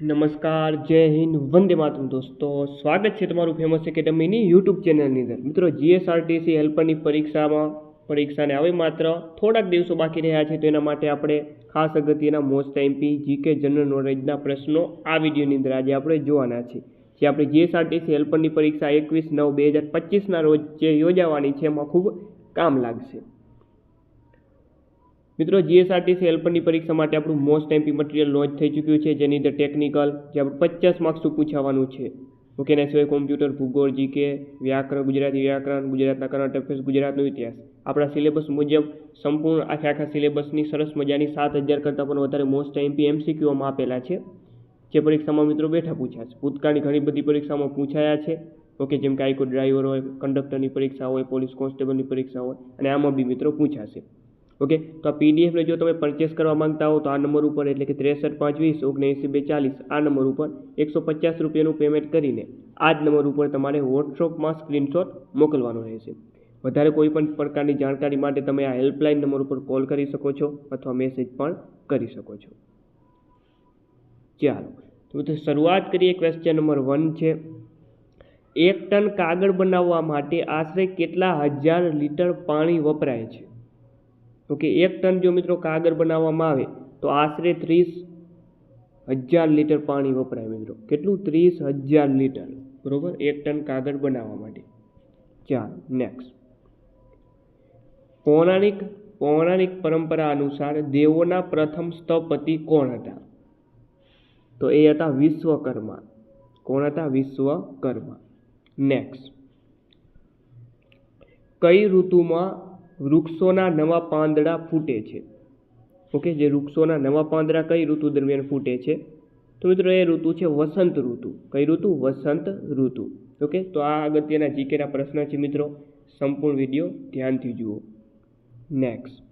નમસ્કાર, જય હિન્દ, વંદે માતરમ દોસ્તો. સ્વાગત છે તમારું ફેમસ એકેડમીની યુટ્યુબ ચેનલની અંદર. મિત્રો જીએસઆરટીસી હેલ્પરની પરીક્ષામાં, પરીક્ષાને હવે માત્ર થોડાક દિવસો બાકી રહ્યા છે, તો એના માટે આપણે ખાસ અગત્યના મોસ્ટ એમપી જીકે જનરલ નોલેજના પ્રશ્નો આ વિડીયોની અંદર આજે આપણે જોવાના છે. જે આપણે જીએસઆરટીસી હેલ્પરની પરીક્ષા એકવીસ નવ બે હજાર પચીસના રોજ જે યોજાવાની છે, એમાં ખૂબ કામ લાગશે. મિત્રો જીએસઆરટીસી હેલ્પરની પરીક્ષા માટે આપણું મોસ્ટ એમપી મટીરિયલ લોન્ચ થઈ ચૂક્યું છે, જેની અંદર ટેકનિકલ જે આપણે પચાસ માર્ક્સનું પૂછાવાનું છે. ઓકે એના સિવાય કોમ્પ્યુટર ભૂગોળ જીકે વ્યાકરણ, ગુજરાતી વ્યાકરણ, ગુજરાતના કરંટ અફેર્સ ગુજરાતનો ઇતિહાસ. આપણા સિલેબસ મુજબ સંપૂર્ણ આખા આખા સિલેબસની સરસ મજાની સાત હજાર કરતાં પણ વધારે મોસ્ટ એમપી એમસીક્યુઓમાં આપેલા છે. જે પરીક્ષામાં મિત્રો બેઠા પૂછાશે ભૂતકાળની ઘણી બધી પરીક્ષામાં પૂછાયા છે. ઓકે જેમ કે આઈકો ડ્રાઈવર હોય, કંડક્ટરની પરીક્ષા હોય, પોલીસ કોન્સ્ટેબલની પરીક્ષા હોય, અને આમાં બી મિત્રો પૂછાશે. ઓકે? તો આ પીડીએફને જો તમે પરચેસ કરવા માંગતા હો તો આ નંબર ઉપર એટલે કે ત્રેસઠ પાંચ વીસ ઓગણએંસી બે ચાલીસ આ નંબર ઉપર એકસો પચાસ રૂપિયાનું પેમેન્ટ કરીને આ જ નંબર ઉપર તમારે વોટ્સઅપમાં સ્ક્રીનશોટ મોકલવાનો રહેશે. વધારે કોઈ પણ પ્રકારની જાણકારી માટે તમે આ હેલ્પલાઇન નંબર ઉપર કોલ કરી શકો છો અથવા મેસેજ પણ કરી શકો છો. ચાલો, તો શરૂઆત કરીએ ક્વેશ્ચન નંબર વન છે. એક ટન કાગળ બનાવવા માટે આશરે કેટલા હજાર લીટર પાણી વપરાય છે? ઓકે એક ટન જો મિત્રો કાગળ બનાવવામાં આવે, તો આશરે ત્રીસ હજાર લીટર પાણી વપરાય મિત્રો. કેટલું? ત્રીસ હજાર લીટર. બરોબર? એક ટન કાગળ બનાવવા માટે. ચાલ નેક્સ્ટ પૌરાણિક પૌરાણિક પરંપરા અનુસાર દેવોના પ્રથમ સ્થપતિ કોણ હતા? તો એ હતા વિશ્વકર્મા. કોણ હતા? વિશ્વકર્મા. નેક્સ્ટ કઈ ઋતુમાં વૃક્ષોના નવા પાંદડા ફૂટે છે. ઓકે, જે વૃક્ષોના નવા પાંદડા કઈ ઋતુ દરમિયાન ફૂટે છે? તો મિત્રો, એ ઋતુ છે વસંત ઋતુ. કઈ ઋતુ? વસંત ઋતુ. ઓકે, તો આ અગત્યના જીકેના પ્રશ્ન છે મિત્રો. સંપૂર્ણ વીડિયો ધ્યાનથી જુઓ. નેક્સ્ટ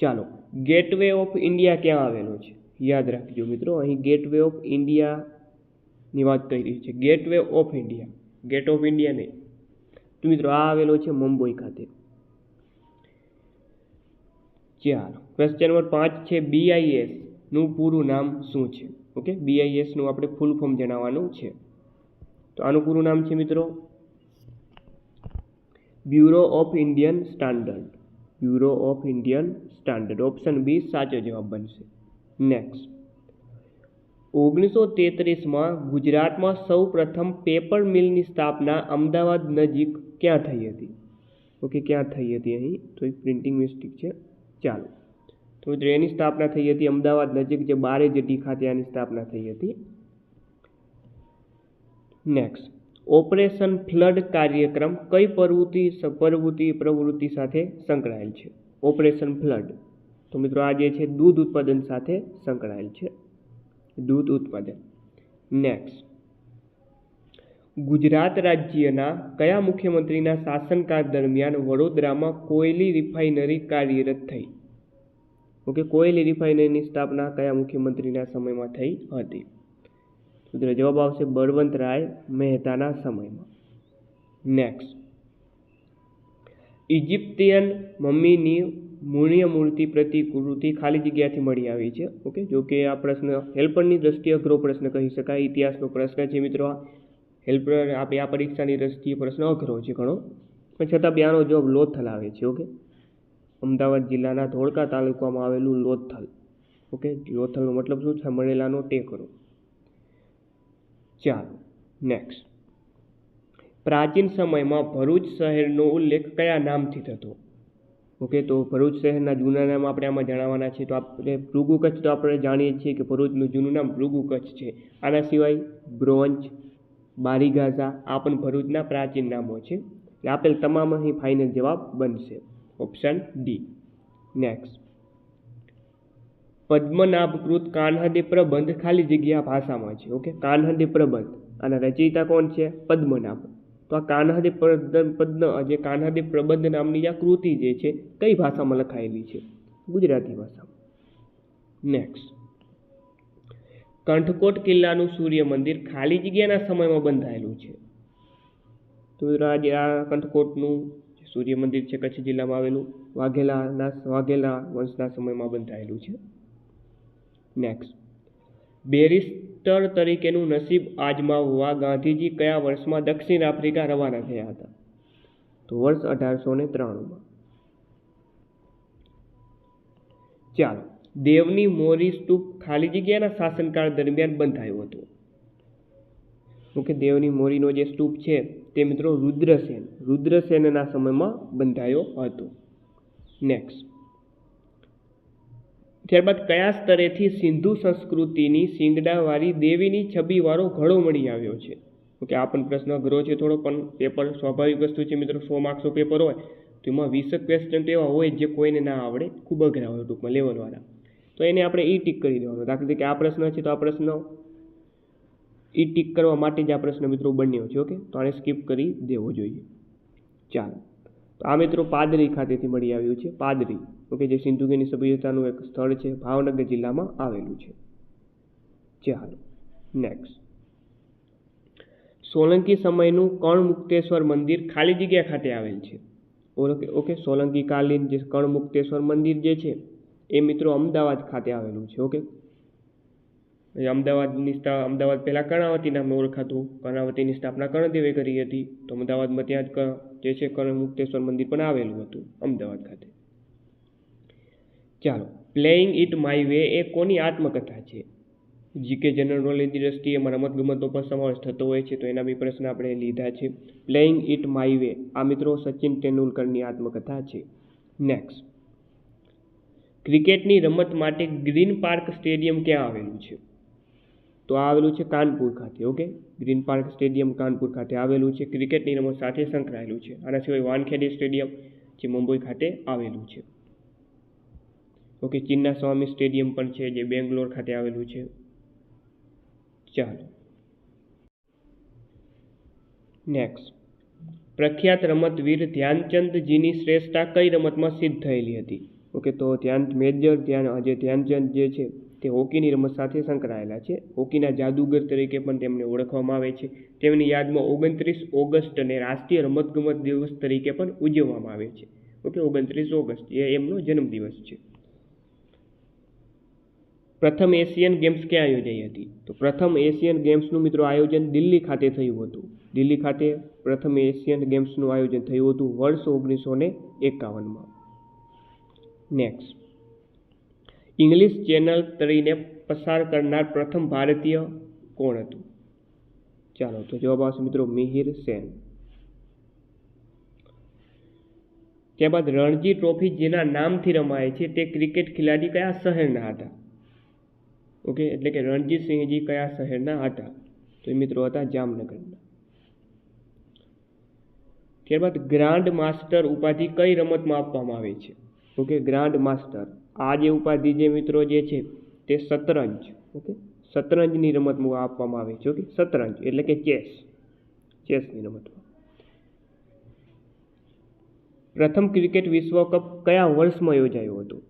ચાલો ગેટવે ઓફ ઇન્ડિયા ક્યાં આવેલો છે? યાદ રાખજો મિત્રો, અહીં ગેટવે ઓફ ઇન્ડિયાની વાત કરી છે. Gateway of India Gate of India નહીં. તો મિત્રો આ આવેલો છે મુંબઈ ખાતે. ચાલો ક્વેશ્ચન નંબર પાંચ છે બીઆઈએસનું પૂરું નામ શું છે? ઓકે બીઆઈએસનું આપણે ફૂલ ફોર્મ જણાવવાનું છે. તો આનું પૂરું નામ છે મિત્રો? Bureau of Indian Standard Bureau of Indian Standard option B સાચો જવાબ બનશે. નેક્સ્ટ ઓગણીસો તેત્રીસમાં ગુજરાતમાં સૌ પ્રથમ પેપર મિલની સ્થાપના અમદાવાદ નજીક ક્યાં થઈ હતી? ઓકે ક્યાં થઈ હતી અહીં? તો એક પ્રિન્ટિંગ મિસ્ટેક છે. ચાલો. તો મિત્રો, એની સ્થાપના થઈ હતી અમદાવાદ નજીક, જે બારે જેટી ખાતે આની સ્થાપના થઈ હતી. નેક્સ્ટ ઓપરેશન ફ્લડ કાર્યક્રમ કઈ પ્રવૃત્તિ પ્રવૃત્તિ પ્રવૃત્તિ સાથે સંકળાયેલ છે? Operation Flood. તો મિત્રો, આ જે છે, દૂધ ઉત્પાદન સાથે સંકળાયેલ છે. દૂધ ઉત્પાદન. નેક્સ્ટ ગુજરાત રાજ્યના કયા મુખ્યમંત્રીના શાસનકાળ દરમિયાન વડોદરામાં કોયલી રિફાઇનરી કાર્યરત થઈ? ઓકે, કોયલી રિફાઇનરીની સ્થાપના કયા મુખ્યમંત્રીના સમયમાં થઈ હતી? મિત્રો જવાબ આવશે બળવંતરાય મહેતાના સમયમાં. નેક્સ્ટ ઇજિપ્તિયન મમ્મીની મૂળ્ય મૂર્તિ પ્રતિકૃતિ ખાલી જગ્યાથી મળી આવી છે. ઓકે? જો કે આ પ્રશ્ન હેલ્પરની દ્રષ્ટિએ અઘરો પ્રશ્ન કહી શકાય. ઇતિહાસનો પ્રશ્ન છે મિત્રો. હેલ્પર આપણે આ પરીક્ષાની દ્રષ્ટિએ પ્રશ્ન અઘરો છે ઘણો. પણ છતાં બી આનો જવાબ લોથલ આવે છે. ઓકે? અમદાવાદ જિલ્લાના ધોળકા તાલુકામાં આવેલું લોથલ. ઓકે? લોથલનો મતલબ શું છે? મળેલાનો ટેકરો. ચાલો નેક્સ્ટ પ્રાચીન સમયમાં ભરૂચ શહેરનો ઉલ્લેખ કયા નામથી થતો? ઓકે, તો ભરૂચ શહેરના જૂના નામ આપણે આમાં જણાવવાના છે. તો આપણે ભૃગુ કચ્છ તો આપણે જાણીએ છીએ કે ભરૂચનું જૂનું નામ ભૃગુ કચ્છ છે. આના સિવાય બ્રોન્ચ બારીગાઝા આ પણ ભરૂચના પ્રાચીન નામો છે. એટલે આપેલ તમામ અહીં ફાઇનલ જવાબ બનશે. ઓપ્શન ડી નેક્સ્ટ પદ્મનાભકૃત કાનહદે પ્રબંધ ખાલી જગ્યા ભાષામાં છે. ઓકે, કાનહદે પ્રબંધ. અને રચયિતા કોણ છે? પદ્મનાભ. તો આ કાન્હદે પદ્મ જે કાન્હદે પ્રબંધ નામની જે કૃતિ જે છે, કઈ ભાષામાં લખાયેલી છે? ગુજરાતી ભાષામાં. નેક્સ્ટ કંઠકોટ કિલ્લાનું સૂર્ય મંદિર ખાલી જગ્યાના સમયમાં બંધાયેલું છે. તો આજે આ કંઠકોટનું સૂર્ય મંદિર છે, કચ્છ જિલ્લામાં આવેલું, વાઘેલાના વાઘેલા વંશના સમયમાં બંધાયેલું છે. નેક્સ્ટ બેરિસ્ટર તરીકેનું નસીબ આજમાવવા ગાંધીજી કયા વર્ષમાં દક્ષિણ આફ્રિકા રવાના થયા હતા? તો વર્ષ અઢારસો ને ત્રાણુંમાં. ચાલો, દેવની મોરી સ્તૂપ ખાલી જગ્યાના શાસનકાળ દરમિયાન બંધાયું હતું. ઓકે દેવની મોરીનો જે સ્તૂપ છે, તે મિત્રો રુદ્રસેન, રુદ્રસેનના સમયમાં બંધાયો હતો. નેક્સ્ટ ત્યારબાદ કયા સ્તરેથી સિંધુ સંસ્કૃતિની સિંગડાવાળી દેવીની છબીવાળો ઘડો મળી આવ્યો છે? ઓકે, આ પણ પ્રશ્ન અઘરો છે થોડો, પણ પેપર સ્વાભાવિક વસ્તુ છે મિત્રો, સો માર્ક્સનો પેપર હોય, તો એમાં વીસક ક્વેશ્ચન એવા હોય જે કોઈને ના આવડે, ખૂબ અઘરા હોય ટૂંકમાં, લેવલવાળા. તો એને આપણે ઈ ટીક કરી દેવાનો. દાખલા તરીકે આ પ્રશ્ન છે, તો આ પ્રશ્ન ઈ ટીક કરવા માટે જ આ પ્રશ્ન મિત્રો બન્યો છે, ઓકે? તો આને સ્કીપ કરી દેવો જોઈએ. ચાલો. તો આ મિત્રો પાદરી ખાતેથી મળી આવ્યું છે, પાદરી. ઓકે, જે સિંધુગીની સભ્યતાનું એક સ્થળ છે, ભાવનગર જિલ્લામાં આવેલું છે. ચાલો નેક્સ્ટ સોલંકી સમયનું કર્ણમુક્તેશ્વર મંદિર ખાલી જગ્યા ખાતે આવેલ છે. ઓકે ઓકે સોલંકી કાલીન જે કર્ણમુક્તેશ્વર મંદિર જે છે, એ મિત્રો અમદાવાદ ખાતે આવેલું છે, ઓકે? અમદાવાદની અમદાવાદ પહેલાં કર્ણાવતી નામે ઓળખાતું. કર્ણાવતીની સ્થાપના કર્ણદેવે કરી હતી. તો અમદાવાદમાં ત્યાં જ જે છે, કર્ણમુક્તેશ્વર મંદિર પણ આવેલું હતું, અમદાવાદ ખાતે. ચાલો પ્લેઇંગ ઇટ માય વે એ કોની આત્મકથા છે? જીકે જનરલ નોલેજની દ્રષ્ટિએ એમાં રમતગમતનો પણ સમાવેશ થતો હોય છે, તો એના બી પ્રશ્ન આપણે લીધા છે. પ્લેઇંગ ઇટ માય વે આ મિત્રો સચિન તેંડુલકરની આત્મકથા છે. નેક્સ્ટ ક્રિકેટની રમત માટે ગ્રીન પાર્ક સ્ટેડિયમ ક્યાં આવેલું છે? તો આવેલું છે કાનપુર ખાતે, okay? Green park stadium Kanpur ખાતે આવેલું છે. ક્રિકેટની રમત સાથે સંકળાયેલું છે. આના સિવાય વાનખેડી સ્ટેડિયમ, જે મુંબઈ ખાતે આવેલું છે. ઓકે ચિન્ના સ્વામી સ્ટેડિયમ પણ છે જે બેંગ્લોર ખાતે આવેલું છે. ચાલો. નેક્સ્ટ પ્રખ્યાત રમતવીર ધ્યાનચંદજીની શ્રેષ્ઠતા કઈ રમતમાં સિદ્ધ થયેલી હતી? ઓકે, તો ધ્યાન મેજર ધ્યાન જે ધ્યાનચંદ જે છે તે હોકીની રમત સાથે સંકળાયેલા છે. હોકીના જાદુગર તરીકે પણ તેમને ઓળખવામાં આવે છે. તેમની યાદમાં ઓગણત્રીસ ઓગસ્ટને રાષ્ટ્રીય રમતગમત દિવસ તરીકે પણ ઉજવવામાં આવે છે. ઓકે, ઓગણત્રીસ ઓગસ્ટ, એ એમનો જન્મદિવસ છે. પ્રથમ એશિયન ગેમ્સ ક્યાં યોજાઈ હતી? તો પ્રથમ એશિયન ગેમ્સનું મિત્રો આયોજન દિલ્હી ખાતે થયું હતું. દિલ્હી ખાતે પ્રથમ એશિયન ગેમ્સનું આયોજન થયું હતું વર્ષ ઓગણીસો ને એકાવનમાં. નેક્સ્ટ ઇંગ્લિશ ચેનલ તરીને પસાર કરનાર પ્રથમ ભારતીય કોણ હતું? ચાલો, તો જવાબ આવશે મિત્રો મિહિર સેન. ત્યારબાદ રણજી ટ્રોફી જેના નામથી રમાય છે તે ક્રિકેટ ખેલાડી કયા શહેરના હતા? ઓકે? એટલે કે રણજીતસિંહજી કયા શહેરના હતા? તો એ મિત્રો હતા જામનગરના. ત્યારબાદ ગ્રાન્ડ માસ્ટર ઉપાધિ કઈ રમતમાં આપવામાં આવે છે? Okay, grand master. આ જે ઉપાધિ જે મિત્રો જે છે, તે શતરંજ. ઓકે? શતરંજની રમતમાં આપવામાં આવે છે. ઓકે? શતરંજ, એટલે કે ચેસ. ચેસની રમતમાં. પ્રથમ ક્રિકેટ વિશ્વ કપ કયા વર્ષમાં યોજાયો હતો?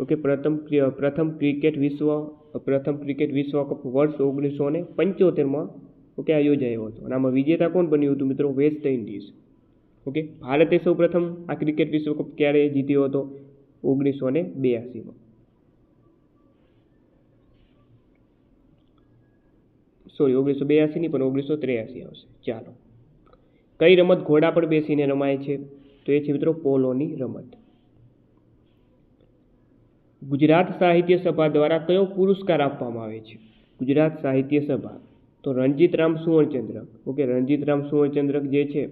ઓકે, પ્રથમ પ્રથમ ક્રિકેટ વિશ્વ પ્રથમ ક્રિકેટ વિશ્વ કપ વર્ષ ઓગણીસો ને પંચોતેરમાં ઓકે, આ યોજાયો હતો. અને આમાં વિજેતા કોણ બન્યું હતું મિત્રો? વેસ્ટ ઇન્ડિઝ ઓકે, ભારતે સૌ પ્રથમ આ ક્રિકેટ વિશ્વ કપ ક્યારે જીત્યો હતો? ઓગણીસો ને બ્યાસીમાં. સોરી ઓગણીસો બ્યાસીની પણ ઓગણીસો ત્રેયાસી આવશે. ચાલો. કઈ રમત ઘોડા પર બેસીને રમાય છે? તો એ છે મિત્રો, પોલોની રમત. ગુજરાત સાહિત્ય સભા દ્વારા કયો પુરસ્કાર આપવામાં આવે છે? ગુજરાત સાહિત્ય સભા. તો રણજીતરામ સુવર્ણચંદ્રક. ઓકે, રણજીતરામ સુવર્ણચંદ્રક જે છે,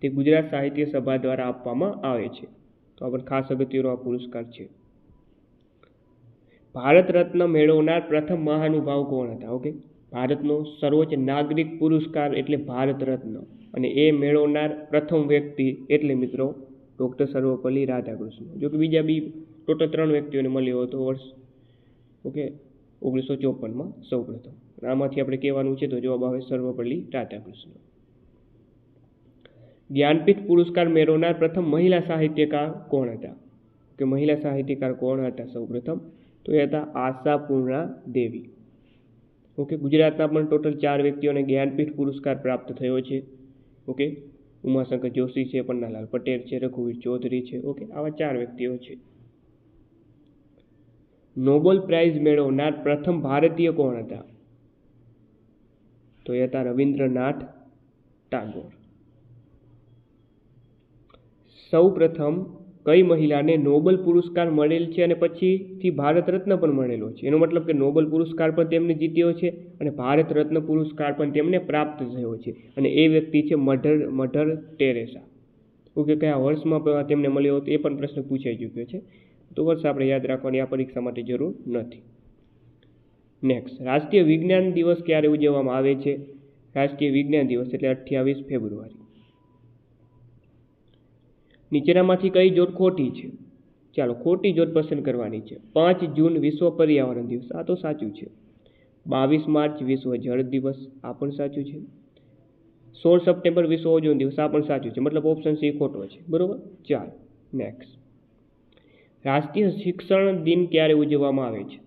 તે ગુજરાત સાહિત્ય સભા દ્વારા આપવામાં આવે છે. તો આ ખાસ અગત્યનો આ પુરસ્કાર છે. ભારત રત્ન મેળવનાર પ્રથમ મહાનુભાવ કોણ હતા? ઓકે, ભારતનો સર્વોચ્ચ નાગરિક પુરસ્કાર એટલે ભારત રત્ન. અને એ મેળવનાર પ્રથમ વ્યક્તિ એટલે મિત્રો ડૉક્ટર સર્વપલ્લી રાધાકૃષ્ણ. જો કે બીજા બી ટોટલ ત્રણ વ્યક્તિઓને મળ્યો હતો વર્ષ. ઓકે? ઓગણીસો ચોપનમાં સૌપ્રથમ. આમાંથી આપણે કહેવાનું છે તો જવાબ આવે સર્વપલ્લી રાધાકૃષ્ણ. જ્ઞાનપીઠ પુરસ્કાર મેળવનાર પ્રથમ મહિલા સાહિત્યકાર કોણ હતા? કે મહિલા સાહિત્યકાર કોણ હતા સૌપ્રથમ? તો એ હતા આશાપૂર્ણા દેવી. ઓકે, ગુજરાતના પણ ટોટલ ચાર વ્યક્તિઓને જ્ઞાનપીઠ પુરસ્કાર પ્રાપ્ત થયો છે. ઓકે? ઉમાશંકર જોશી છે, પન્નાલાલ પટેલ છે, રઘુવીર ચૌધરી છે. ઓકે, આવા ચાર વ્યક્તિઓ છે. નોબેલ પ્રાઇઝ મેળવનાર પ્રથમ ભારતીય કોણ હતા? તો એ હતા રવિન્દ્રનાથ ટાગોર. સૌ પ્રથમ કઈ મહિલાને નોબલ પુરસ્કાર મળેલ છે અને પછીથી ભારત રત્ન પણ મળેલો છે? એનો મતલબ કે નોબલ પુરસ્કાર પણ તેમને જીત્યો છે અને ભારત રત્ન પુરસ્કાર પણ તેમને પ્રાપ્ત થયો છે. અને એ વ્યક્તિ છે મધર મધર ટેરેસા. ઓકે, કયા વર્ષમાં તેમને મળ્યો હતો એ પણ પ્રશ્ન પૂછાઈ ચૂક્યો છે. તો વર્ષ આપણે યાદ રાખવાની આ પરીક્ષા માટે જરૂર નથી. નેક્સ્ટ રાષ્ટ્રીય વિજ્ઞાન દિવસ ક્યારે ઉજવવામાં આવે છે? રાષ્ટ્રીય વિજ્ઞાન દિવસ એટલે અઠ્યાવીસ ફેબ્રુઆરી. નીચેનામાંથી કઈ જોડ ખોટી છે? ચાલો, ખોટી જોડ પસંદ કરવાની છે. પાંચ જૂન વિશ્વ પર્યાવરણ દિવસ. આ તો સાચું છે. બાવીસ માર્ચ વિશ્વ જળ દિવસ. આ પણ સાચું છે. સોળ સપ્ટેમ્બર વિશ્વ ઓજોન દિવસ. આ પણ સાચું છે. મતલબ ઓપ્શન સી ખોટો છે. બરોબર? ચાલો નેક્સ્ટ રાષ્ટ્રીય શિક્ષણ દિન ક્યારે ઉજવવામાં આવે છે?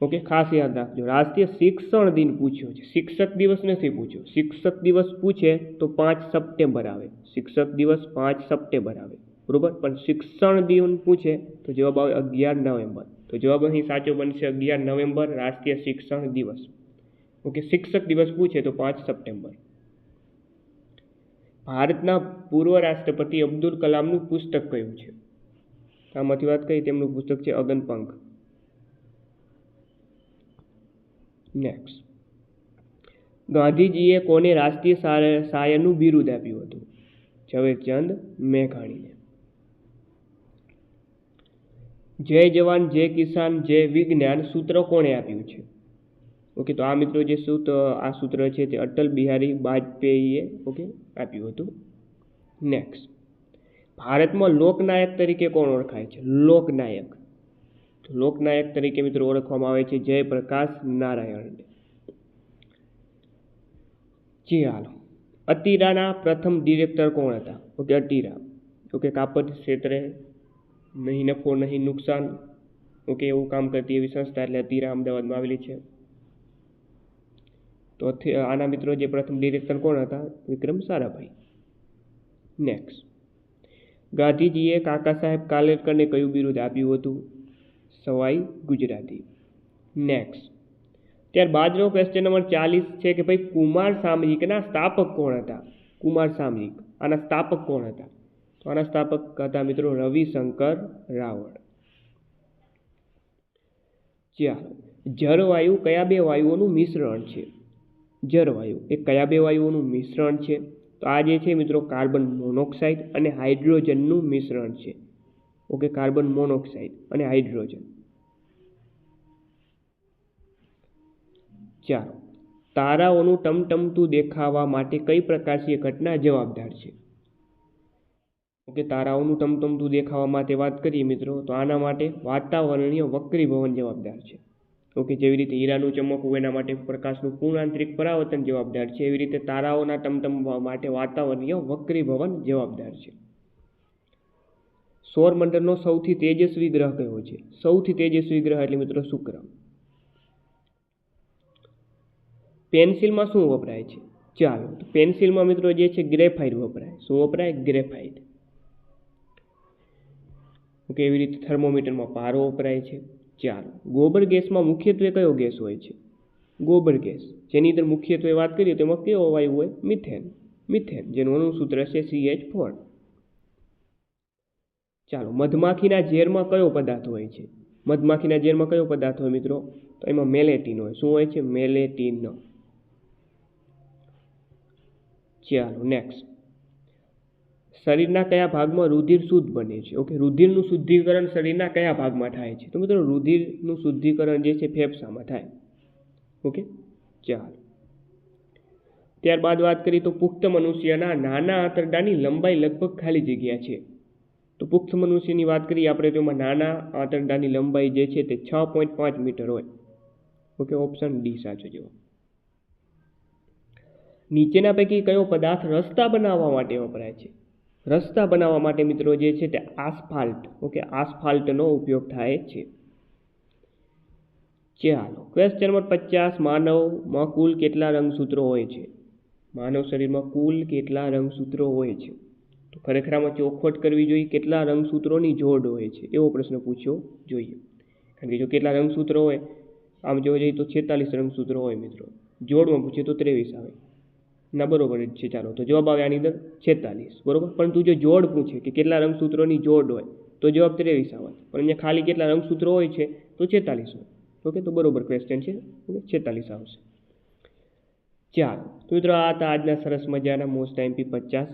ઓકે, ખાસ યાદ રાખજો. રાષ્ટ્રીય શિક્ષણ દિન પૂછ્યો છે. શિક્ષક દિવસ નથી પૂછ્યો. શિક્ષક દિવસ પૂછે તો પાંચ સપ્ટેમ્બર આવે. શિક્ષક દિવસ પાંચ સપ્ટેમ્બર આવે. બરોબર? પણ શિક્ષણ દિન પૂછે તો જવાબ આવે અગિયાર નવેમ્બર. તો જવાબ અહીં સાચો બનશે અગિયાર નવેમ્બર, રાષ્ટ્રીય શિક્ષણ દિવસ. ઓકે, શિક્ષક દિવસ પૂછે તો પાંચ સપ્ટેમ્બર. ભારતના પૂર્વ રાષ્ટ્રપતિ અબ્દુલ કલામનું પુસ્તક કયું છે? આમાંથી વાત કરી, તેમનું પુસ્તક છે અગનપંખ નેક્સ્ટ ગાંધીજીએ કોને રાષ્ટ્રીય શાય- શાયરનું બિરુદ આપ્યું હતું? ઝવેરચંદ મેઘાણીને. જય જવાન, જય કિસાન, જય વિજ્ઞાન સૂત્ર કોણે આપ્યું છે? ઓકે, તો આ મિત્રો જે સૂત્ર આ સૂત્ર છે તે અટલ બિહારી વાજપેયીએ ઓકે, આપ્યું હતું. નેક્સ્ટ ભારતમાં લોકનાયક તરીકે કોણ ઓળખાય છે? લોકનાયક. લોકનાયક તરીકે મિત્રો ઓળખવામાં આવે છે જયપ્રકાશ નારાયણને જી હાલો. અતિરાના પ્રથમ ડિરેક્ટર કોણ હતા? ઓકે, અતિરા. ઓકે, કાપડ ક્ષેત્રે નહીં નફો, નહીં નુકસાન. ઓકે, એવું કામ કરતી એવી સંસ્થા એટલે અતિરા અમદાવાદમાં આવેલી છે. તો આના મિત્રો જે પ્રથમ ડિરેક્ટર કોણ હતા? વિક્રમ સારાભાઈ. નેક્સ્ટ ગાંધીજીએ કાકા સાહેબ કાલેલકરને કયું બિરુદ આપ્યું હતું? સવાઈ ગુજરાતી. નેક્સ્ટ ત્યારબાદનો ક્વેશ્ચન નંબર ચાલીસ છે કે ભાઈ કુમાર સામયિકના સ્થાપક કોણ હતા? કુમાર સામયિક. આના સ્થાપક કોણ હતા? તો આના સ્થાપક હતા મિત્રો રવિશંકર રાવળ. ચાલો. જળવાયુ કયા બે વાયુઓનું મિશ્રણ છે? જળવાયુ એ કયા બે વાયુઓનું મિશ્રણ છે? તો આ જે છે મિત્રો કાર્બન મોનોક્સાઇડ અને હાઇડ્રોજનનું મિશ્રણ છે. ઓકે, કાર્બન મોનોક્સાઇડ અને હાઇડ્રોજન. ચાલો, તારાઓનું ટમટમતું દેખાવા માટે કઈ પ્રકાશીય ઘટના જવાબદાર છે? ઓકે, તારાઓનું ટમટમતું દેખાવા માટે વાત કરીએ મિત્રો, તો આના માટે વાતાવરણીય વક્રીભવન જવાબદાર છે. ઓકે જેવી રીતે હીરાનું ચમકવું એના માટે પ્રકાશનું પૂર્ણ આંતરિક પરાવર્તન જવાબદાર છે. એવી રીતે તારાઓના ટમટમ માટે વાતાવરણીય વક્રીભવન જવાબદાર છે. સૌરમંડળનો સૌથી તેજસ્વી ગ્રહ કયો છે? સૌથી તેજસ્વી ગ્રહ એટલે મિત્રો શુક્ર. પેન્સિલમાં શું વપરાય છે? ચાલો, તો પેન્સિલમાં મિત્રો જે છે ગ્રેફાઇટ વપરાય. શું વપરાય? ગ્રેફાઇટ. ઓકે, એવી રીતે થર્મોમીટરમાં પારો વપરાય છે. ચાલો ગોબર ગેસમાં મુખ્યત્વે કયો ગેસ હોય છે? ગોબર ગેસ. જેની અંદર મુખ્યત્વે વાત કરીએ તો એમાં કેવો વાયુ હોય? મિથેન. મિથેન, જેનું અણુસૂત્ર છે સી એચ ફોર ચાલો, મધમાખીના ઝેરમાં કયો પદાર્થ હોય છે? મધમાખીના ઝેરમાં કયો પદાર્થ હોય મિત્રો? તો એમાં મેલેટીન હોય. શું હોય છે? મેલેટીન. ચાલો નેક્સ્ટ શરીરના કયા ભાગમાં રુધિર શુદ્ધ બને છે? ઓકે રુધિરનું શુદ્ધિકરણ શરીરના કયા ભાગમાં થાય છે? તો મિત્રો, રુધિરનું શુદ્ધિકરણ જે છે, ફેફસામાં થાય. ઓકે ચાલો. ત્યારબાદ વાત કરીએ તો પુખ્ત મનુષ્યના નાના આંતરડાની લંબાઈ લગભગ ખાલી જગ્યા છે. તો પુખ્ત મનુષ્યની વાત કરીએ આપણે તો એમાં નાના આંતરડાની લંબાઈ જે છે તે છ પોઈન્ટ પાંચ મીટર હોય. ઓકે ઓપ્શન ડી સાચો જવાબ. નીચેના પૈકી કયો પદાર્થ રસ્તા બનાવવા માટે વપરાય છે? રસ્તા બનાવવા માટે મિત્રો જે છે તે આસફાલ્ટ, ઓકે, આસફાલ્ટનો ઉપયોગ થાય છે. ચાલો ક્વેશ્ચન નંબર પચાસ માનવમાં કુલ કેટલા રંગસૂત્રો હોય છે? માનવ શરીરમાં કુલ કેટલા રંગસૂત્રો હોય છે? તો ખરેખર આમાં ચોખવટ કરવી જોઈએ કેટલા રંગસૂત્રોની જોડ હોય છે, એવો પ્રશ્ન પૂછ્યો જોઈએ. કારણ કે જો કેટલા રંગસૂત્રો હોય, આમ જોવા જઈએ તો છેતાલીસ રંગસૂત્રો હોય મિત્રો. જોડમાં પૂછીએ તો ત્રેવીસ આવે. ના, બરોબર જ છે. ચાલો, તો જવાબ આવે આની અંદર છેતાલીસ, બરોબર? પરંતુ જો જોડ પૂછે કે કેટલા રંગસૂત્રોની જોડ હોય, તો જવાબ ત્રેવીસ આવે. પણ અહીંયા ખાલી કેટલા રંગસૂત્રો હોય છે, તો છેતાલીસ હોય. ઓકે, તો બરોબર ક્વેશ્ચન છે. ઓકે, છેતાલીસ આવશે. ચાલો, તો મિત્રો, આ હતા આજના સરસ મજાના મોસ્ટ એમપી પચાસ.